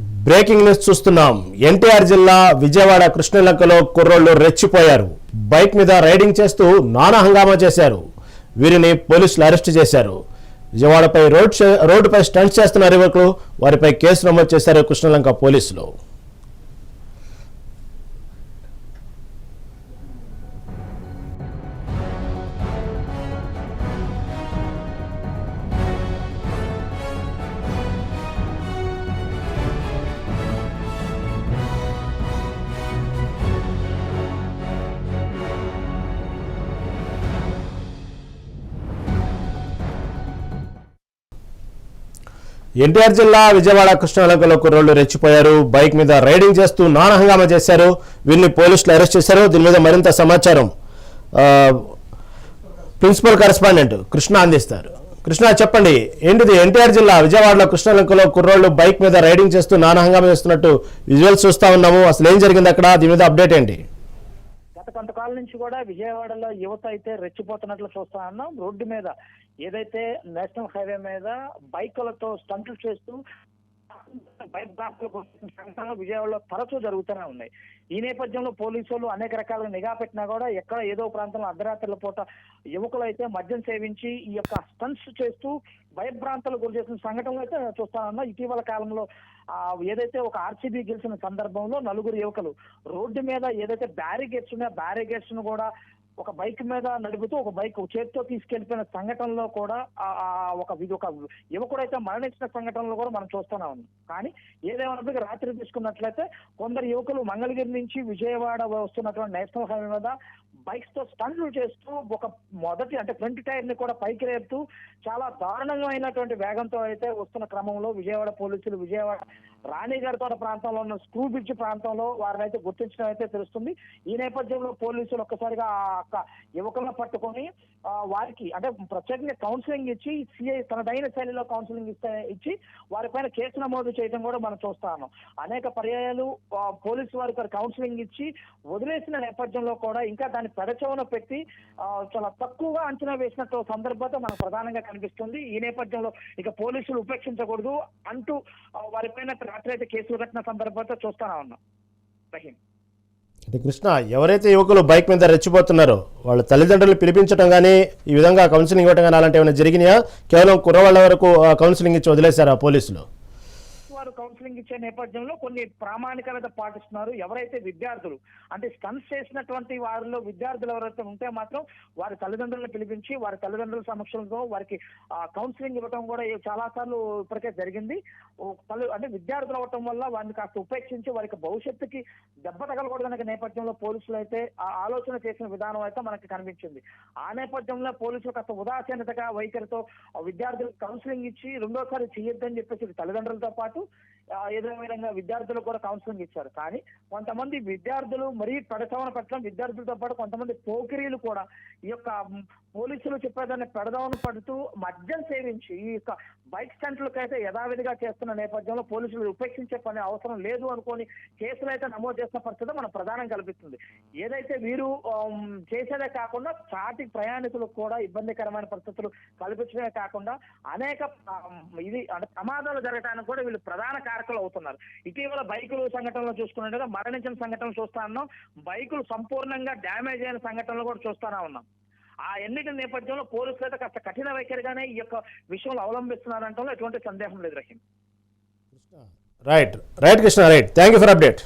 Breaking news చూస్తున్నాం. ఎన్టీఆర్ జిల్లా విజయవాడ కృష్ణలంకలో కుర్రోళ్ళు రెచ్చిపోయారు. బైక్ మీద రైడింగ్ చేస్తూ నానా హంగామా చేశారు. వీరిని పోలీసులు అరెస్ట్ చేశారు. విజయవాడపై రోడ్ రోడ్డుపై స్టంట్స్ చేస్తున్న యువకులు వారిపై కేసు నమోదు చేశారు కృష్ణలంక పోలీసులు. ఎన్టీఆర్ జిల్లా విజయవాడ కృష్ణలంకలో కుర్రోళ్ళు రెచ్చిపోయారు. బైక్ మీద రైడింగ్ చేస్తూ నానహంగామా చేశారు. వీరిని పోలీసులు అరెస్ట్ చేశారు. దీని మీద మరింత సమాచారం ప్రిన్సిపల్ కరెస్పాండెంట్ కృష్ణ అందిస్తారు. కృష్ణ చెప్పండి ఏంటిది? ఎన్టీఆర్ జిల్లా విజయవాడలో కృష్ణలంకలో కుర్రోళ్ళు బైక్ మీద రైడింగ్ చేస్తూ నానహంగామా చేస్తున్నట్టు విజువల్స్ చూస్తా ఉన్నాము. అసలు ఏం జరిగింది అక్కడ? దీని మీద అప్డేట్ ఏంటి? కొంతకాలం నుంచి కూడా విజయవాడలో యువత అయితే రెచ్చిపోతున్నట్లు చూస్తా ఉన్నాం. రోడ్డు మీద ఏదైతే నేషనల్ హైవే మీద బైకులతో స్టంట్లు చేస్తూ బయట బ్లాక్లు సంఘటనలు విజయవాడలో తరచూ జరుగుతూనే ఉన్నాయి. ఈ నేపథ్యంలో పోలీసులు అనేక రకాలుగా నిఘా పెట్టినా కూడా ఎక్కడ ఏదో ప్రాంతంలో అర్ధరాత్రుల పూట యువకులు అయితే మద్యం సేవించి ఈ యొక్క స్టన్స్ చేస్తూ భయభ్రాంతలు గురి చేసిన సంఘటనలు అయితే చూస్తానన్నా ఇటీవల కాలంలో ఆ ఏదైతే ఒక ఆర్సీబీ గెలిచిన సందర్భంలో నలుగురు యువకులు రోడ్డు మీద ఏదైతే బ్యారిగేట్స్ ఉన్నాయో బ్యారిగేట్స్ను కూడా ఒక బైక్ మీద నడుపుతూ ఒక బైక్ చేతితో తీసుకెళ్ళిపోయిన సంఘటనలో కూడా ఆ ఒక ఒక యువకుడైతే మరణించిన సంఘటనలో కూడా మనం చూస్తూనే ఉన్నాం. కానీ ఏదేమన్నప్పటికీ రాత్రి తీసుకున్నట్లయితే కొందరు యువకులు మంగళగిరి నుంచి విజయవాడ వస్తున్నటువంటి నేషనల్ హైవే మీద బైక్స్తో స్టన్లు చేస్తూ ఒక మొదటి అంటే ఫ్రంట్ టైర్ని కూడా పైకి రేపుతూ చాలా దారుణమైనటువంటి వేగంతో అయితే వస్తున్న క్రమంలో విజయవాడ పోలీసులు విజయవాడ రాణిగారి తోట ప్రాంతంలో ఉన్న స్క్రూ బ్రిడ్జ్ ప్రాంతంలో వారిని అయితే గుర్తించడం అయితే తెలుస్తుంది. ఈ నేపథ్యంలో పోలీసులు ఒక్కసారిగా ఆ యొక్క యువకులను పట్టుకొని వారికి అంటే ప్రత్యేకంగా కౌన్సిలింగ్ ఇచ్చి సిఐ తనదైన శైలిలో కౌన్సిలింగ్ ఇస్తే ఇచ్చి వారిపైన కేసు నమోదు చేయడం కూడా మనం చూస్తాము అనేక పర్యాయాలు పోలీసు వారికి కౌన్సిలింగ్ ఇచ్చి వదిలేసిన నేపథ్యంలో కూడా ఇంకా దాని పెడచవన పెట్టి చాలా తక్కువగా అంచనా వేసినట్టు సందర్భత మనకు ప్రధానంగా కనిపిస్తుంది. ఈ నేపథ్యంలో ఇక పోలీసులు ఉపేక్షించకూడదు అంటూ ఆ, వారిపైన రాత్రి కేసులు కట్టిన సందర్భంతో చూస్తానే ఉన్నాం. రహీం అంటే కృష్ణ ఎవరైతే యువకులు బైక్ మీద రెచ్చిపోతున్నారో వాళ్ళ తల్లిదండ్రులు పిలిపించడం కానీ ఈ విధంగా కౌన్సిలింగ్ ఇవ్వడం కానీ అలాంటివి ఏమైనా జరిగినాయా? కేవలం కుర్రవాళ్ళ వరకు ఆ, కౌన్సిలింగ్ ఇచ్చి వదిలేశారా పోలీసులు? వారు కౌన్సిలింగ్ ఇచ్చే నేపథ్యంలో కొన్ని ప్రామాణికత పాటిస్తున్నారు. ఎవరైతే విద్యార్థులు అంటే స్టన్స్ చేసినటువంటి వారిలో విద్యార్థులు ఎవరైతే ఉంటే మాత్రం వారి తల్లిదండ్రులను పిలిపించి వారి తల్లిదండ్రుల సమక్షంలో వారికి కౌన్సిలింగ్ ఇవ్వడం కూడా చాలా సార్లు ఇప్పటికే జరిగింది. అంటే విద్యార్థులు అవ్వటం వల్ల వారిని కాస్త ఉపేక్షించి వారికి భవిష్యత్తుకి దెబ్బ తగలకూడదనే నేపథ్యంలో పోలీసులు అయితే ఆ ఆలోచన చేసిన విధానం అయితే మనకి కనిపించింది. ఆ నేపథ్యంలో పోలీసులు కాస్త ఉదాసీనతగా వైఖరితో ఆ విద్యార్థులకు కౌన్సిలింగ్ ఇచ్చి రెండోసారి చేయొద్దని చెప్పేసి తల్లిదండ్రులతో పాటు ఏదో విధంగా విద్యార్థులకు కూడా కౌన్సిలింగ్ ఇచ్చారు. కానీ కొంతమంది విద్యార్థులు మరీ పెడసవన పెట్టడం విద్యార్థులతో పాటు కొంతమంది పోకిరీలు కూడా ఈ యొక్క పోలీసులు చెప్పేదాన్ని పెడదామని పడుతూ మద్యం సేవించి ఈ యొక్క బైక్ స్టంట్లకు అయితే యథావిధిగా చేస్తున్న నేపథ్యంలో పోలీసులు ఉపేక్షించే పని అవసరం లేదు అనుకొని కేసులు అయితే నమోదు చేసిన పరిస్థితి మనం ప్రధానం కల్పిస్తుంది. ఏదైతే వీరు చేసేదే కాకుండా చాటి ప్రయాణికులకు కూడా ఇబ్బందికరమైన పరిస్థితులు కల్పించడమే కాకుండా అనేక ఇది అంటే ప్రమాదాలు జరగడానికి కూడా వీళ్ళు ప్రధాన కారకులు అవుతున్నారు. ఇటీవల బైకులు సంఘటనలు చూసుకున్నట్టుగా మరణించిన సంఘటనలు చూస్తా ఉన్నాం. బైకులు సంపూర్ణంగా డ్యామేజ్ అయిన సంఘటనలు కూడా చూస్తానే ఉన్నాం. ఆ ఎన్నికల నేపథ్యంలో పోలీసులు అయితే కాస్త కఠిన వైఖరిగానే ఈ యొక్క విషయంలో అవలంబిస్తున్నారంటే ఎటువంటి సందేహం లేదు Rahim. Right. Right Krishna right. Thank you for update